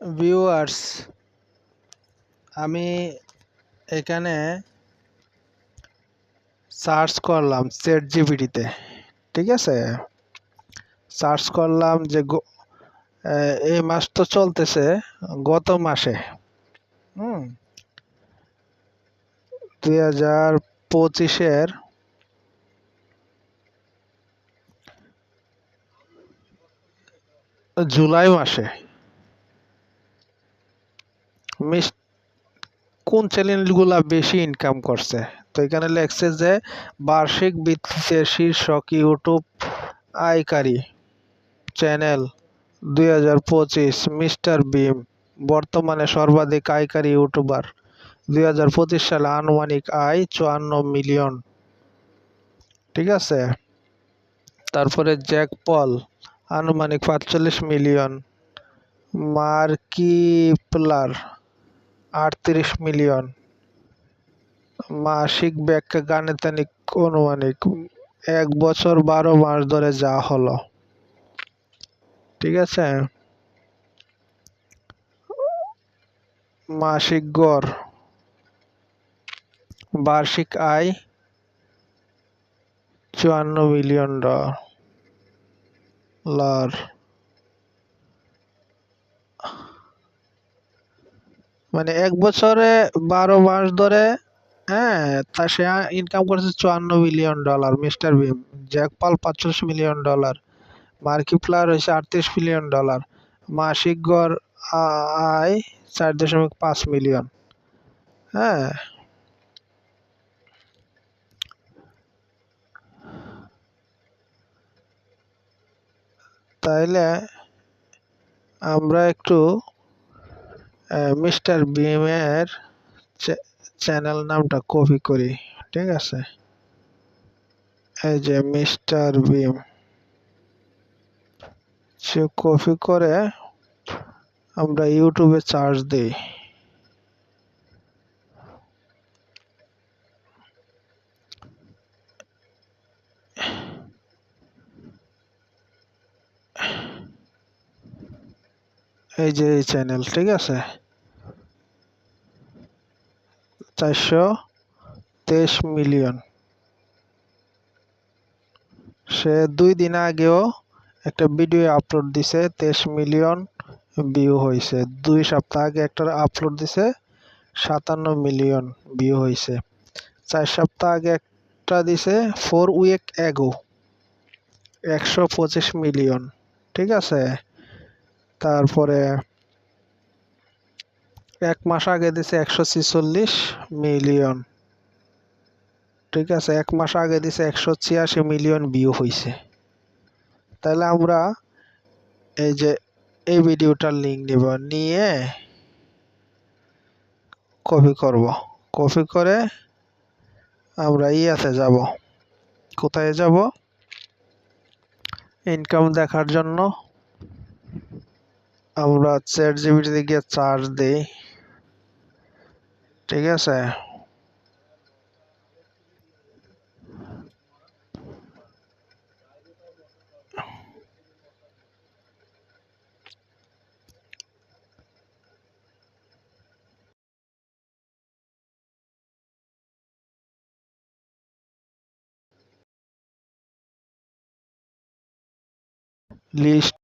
Viewers, আমি এখানে search করলাম চ্যাট জিপিটিতে ঠিক আছে? সার্চ করলাম যে এই মাস তো চলতেছে, গত মাসে, হুম, দুই হাজার পঁচিশের জুলাই মিস কোন চ্যানেলগুলা বেশি ইনকাম করছে? তো এখানে লেখছে যে, বার্ষিক ভিত্তিতে শীর্ষক ইউটিউব আয়কারী চ্যানেল দুই হাজার পঁচিশ, মিস্টার বিম বর্তমানে সর্বাধিক আয়কারী ইউটিউবার, দুই হাজার পঁচিশ সালে আনুমানিক আয় চুয়ান্ন মিলিয়ন। ঠিক আছে? তারপরে জ্যাক পল, আনুমানিক পাঁচচল্লিশ মিলিয়ন। মার্কিপ্লার আটত্রিশ মিলিয়ন। মাসিক ব্যাখ্যা গাণিতিক অনুমানিক। এক বছর বারো মাস ধরে যা হলো। ঠিক আছে? মাসিক গড়। বার্ষিক আয় চুয়ান্ন মিলিয়ন ডলার। মানে এক বছরে বারো মাস ধরে হ্যাঁ তা সে ইনকাম করেছে চুয়ান্ন মিলিয়ন ডলার মিস্টার বিম জ্যাকপাল পাঁচচল্লিশ মিলিয়ন ডলার মার্কিপ্লার হয়েছে আটত্রিশ মিলিয়ন ডলার মাসিক গড় আয় চার দশমিক পাঁচ মিলিয়ন হ্যাঁ। তাইলে আমরা একটু মিস্টার বিমের চ্যানেল নামটা কপি করি, ঠিক আছে? এই যে মিস্টার বিম, সে কপি করে আমরা ইউটিউবে চার্জ দিই। এই যে এই চ্যানেল, ঠিক আছে? চারশো তেইশ মিলিয়ন। সে দুই দিন আগেও একটা ভিডিও আপলোড দিছে, তেইশ মিলিয়ন ভিউ হয়েছে দুই সপ্তাহ আগে একটা আপলোড দিছে, সাতান্ন মিলিয়ন ভিউ হয়েছে চার সপ্তাহ আগে একটা দিছে ফোর উইক এগো একশো পঁচিশ মিলিয়ন। ঠিক আছে? তারপরে এক মাস আগে দিছে একশো ছিচল্লিশ মিলিয়ন। ঠিক আছে, এক মাস আগে দিছে একশো ছিয়াশি মিলিয়ন ভিউ হয়েছে তাহলে আমরা এই যে এই ভিডিওটার লিঙ্ক নিব, নিয়ে কপি করব। কপি করে আমরা ইয়াতে যাব। কোথায় যাব? ইনকাম দেখার জন্য আমরা চ্যাট জিবিটিতে গিয়ে চার্জ দিই। ঠিক আছে লিস্ট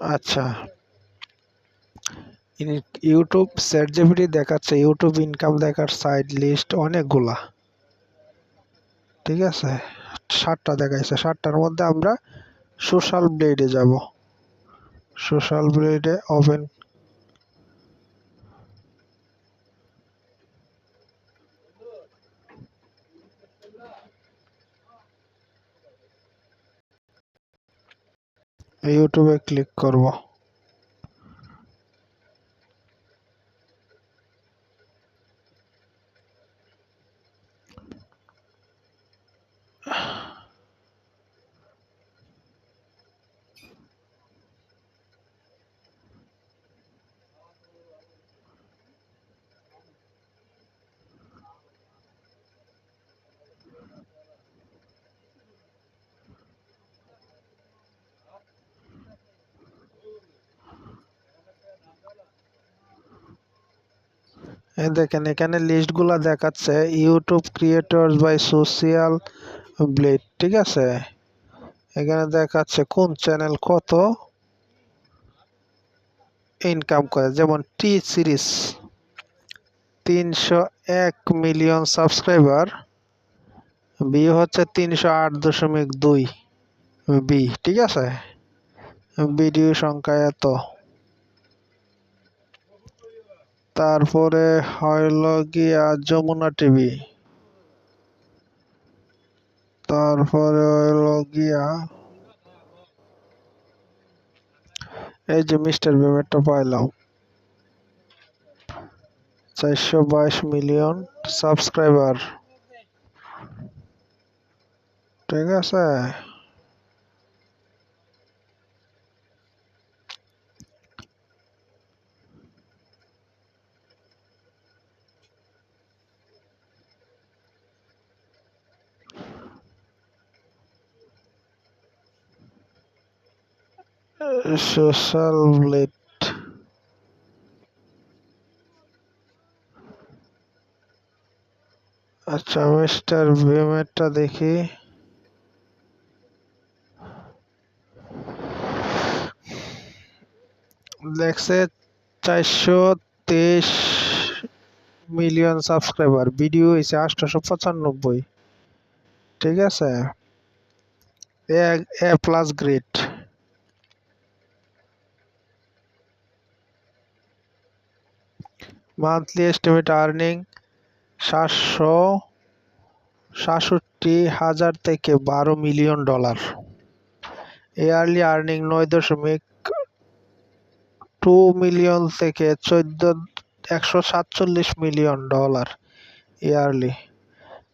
আচ্ছা। ইউটিউব স্যাট জিপিটি দেখাচ্ছে ইউটিউব ইনকাম দেখার সাইড লিস্ট অনেকগুলা। ঠিক আছে? ষাটটা দেখাইছে। ষাটটার মধ্যে আমরা সোশ্যাল ব্লেডে যাব। সোশ্যাল ব্লেডে ওপেন ইউটিউবে ক্লিক করব। দেখেন, এখানে লিস্টগুলো দেখাচ্ছে YouTube creators by Social Blade ঠিক আছে? এখানে দেখাচ্ছে কোন চ্যানেল কত ইনকাম করে, যেমন টি সিরিজ তিনশো এক মিলিয়ন সাবস্ক্রাইবার বি হচ্ছে তিনশো আট দশমিক দুই বি ঠিক আছে? ভিডিও সংখ্যা এত। তারপরে হইল গিয়া যমুনা টিভি। তারপরে হইল গিয়া এই যে মিস্টার পেমেন্টটা পাইলাম। চারশো বাইশ মিলিয়ন সাবস্ক্রাইবার। ঠিক আছে? সোশ্যাল ব্লেড আচ্ছা মিস্টার ভিমেরটা দেখি। দেখছে চারশো তেইশ মিলিয়ন সাবস্ক্রাইবার ভিডিও হয়েছে আটশোশো পঁচানব্বই। ঠিক আছে? A plus grade monthly estimate earning সাতশো সাতষট্টি হাজার থেকে বারো মিলিয়ন ডলার ইয়ারলি আর্নিং নয় দশমিক টু মিলিয়ন থেকে চোদ্দ, একশো সাতচল্লিশ মিলিয়ন ডলার ইয়ারলি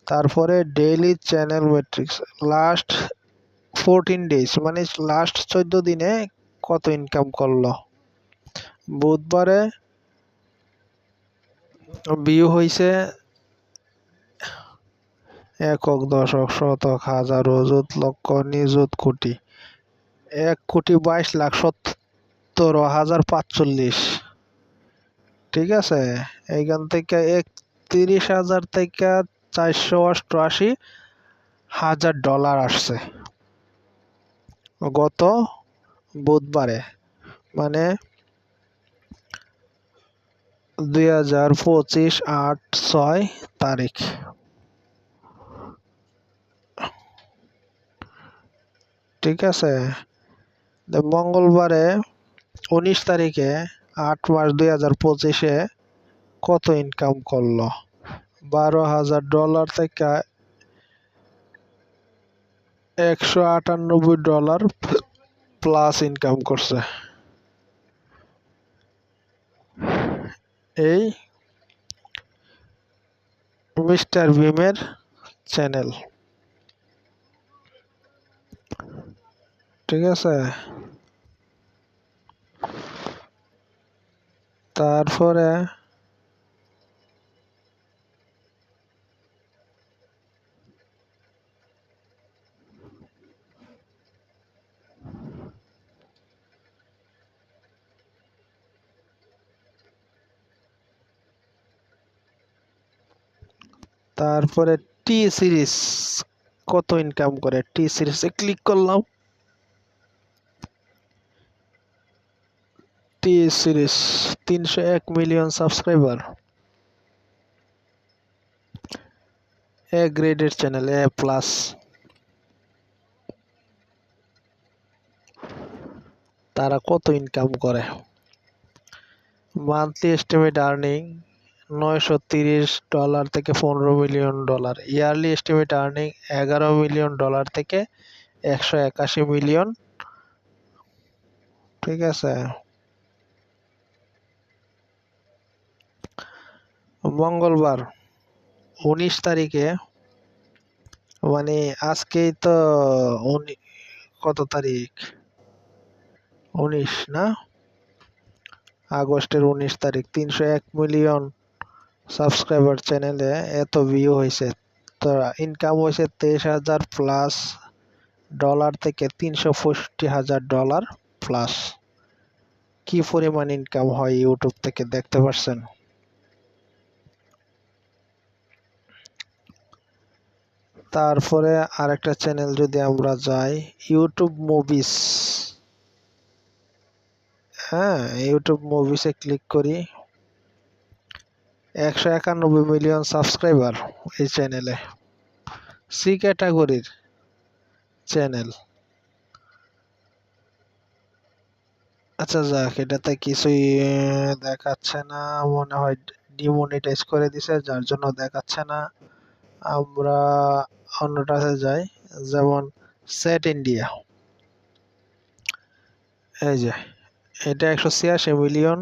তারপরে daily channel metrics last fourteen days মানে লাস্ট চোদ্দ দিনে কত ইনকাম করল? বুধবারে বিয়ে হয়েছে একক দশক, শতক হাজার অযুত, লক্ষ, নিযুত কোটি। এক কোটি বাইশ লাখ সত্তর হাজার পাঁচচল্লিশ ঠিক আছে? এইখান থেকে একত্রিশ হাজার থেকে চারশো অষ্টআশি হাজার ডলার আসছে। গত বুধবারে মানে দুই হাজার পঁচিশ আট ছয় তারিখ। ঠিক আছে? মঙ্গলবারে উনিশ তারিখে আট মাস দুই হাজার পঁচিশে কত ইনকাম করল? বারো হাজার ডলার থেকে একশো আটানব্বই ডলার প্লাস ইনকাম করছে। এই মিস্টার বিমের চ্যানেল ঠিক আছে? তারপরে তারপরে টি সিরিজ কত ইনকাম করে? টি সিরিজে ক্লিক করলাম। টি সিরিজ তিনশো এক মিলিয়ন সাবস্ক্রাইবার এ গ্রেডের চ্যানেল এ প্লাস তারা কত ইনকাম করে? মান্থলি এস্টিমেট আর্নিং নয়শো তিরিশ ডলার থেকে পনেরো million dollar. Yearly estimate earning এগারো মিলিয়ন ডলার থেকে একশো একাশি মিলিয়ন। ঠিক আছে? মঙ্গলবার, উনিশ তারিখে মানে আজকেই তো কত তারিখ? উনিশ না? আগস্টের উনিশ তারিখ, তিনশো এক মিলিয়ন। সাবস্ক্রাইবার চ্যানেলে এত ভিউ হয়েছে তারা ইনকাম হয়েছে তেইশ হাজার প্লাস ডলার থেকে তিনশো পঁয়ষট্টি হাজার ডলার প্লাস কি পরিমাণ ইনকাম হয় ইউটিউব থেকে দেখতে পাচ্ছেন তারপরে আরেকটা চ্যানেল যদি আমরা যাই ইউটিউব মুভিস হ্যাঁ ইউটিউব মুভিসে ক্লিক করি। একশো একানব্বই মিলিয়ন সাবস্ক্রাইবার এই চ্যানেলে। সি ক্যাটাগরির চ্যানেল। আচ্ছা যাক, এটাতে কিছুই দেখাচ্ছে না। মনে হয় ডিমনিটাইজ করে দিছে, যার জন্য দেখাচ্ছে না। আমরা অন্যটাতে যাই। যেমন সেট ইন্ডিয়া এই যে, এটা একশো ছিয়াশি মিলিয়ন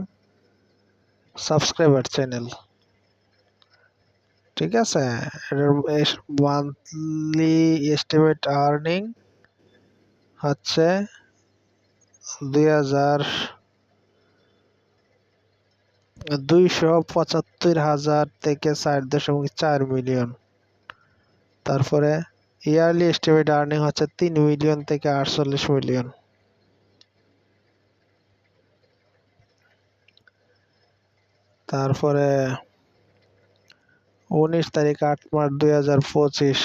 সাবস্ক্রাইবার চ্যানেল। ঠিক আছে? মান্থলি এস্টিমেট আর্নিং হচ্ছে দুই হাজার দুইশো পঁচাত্তর হাজার থেকে চার দশমিক চার মিলিয়ন তারপরে ইয়ারলি এস্টিমেট আর্নিং হচ্ছে তিন মিলিয়ন থেকে আটচল্লিশ মিলিয়ন তারপরে উনিশ তারিখ আট মার্চ দুই হাজার পঁচিশ।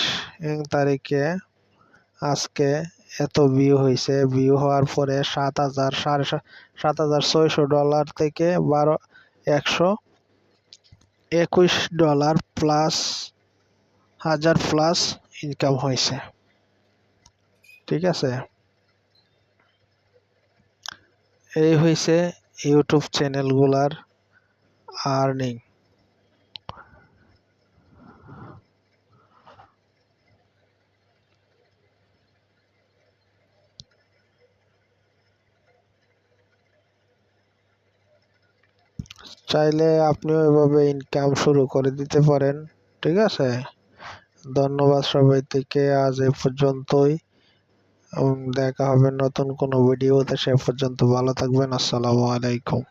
তারিখে আজকে এত ভিউ হয়েছে ভিউ হওয়ার পরে সাত হাজার, সাড়ে সাত সাত হাজার ছয়শো ডলার থেকে বারো, একশো একুশ ডলার প্লাস হাজার প্লাস ইনকাম হয়েছে ঠিক আছে? এই হয়েছে ইউটিউব চ্যানেলগুলার আর্নিং চাইলে আপনিও এভাবে ইনকাম শুরু করে দিতে পারেন, ঠিক আছে? ধন্যবাদ সবাই থেকে আজ এ পর্যন্তই। দেখা হবে নতুন কোনো ভিডিওতে সে পর্যন্ত ভালো থাকবেন, আসসালামু আলাইকুম।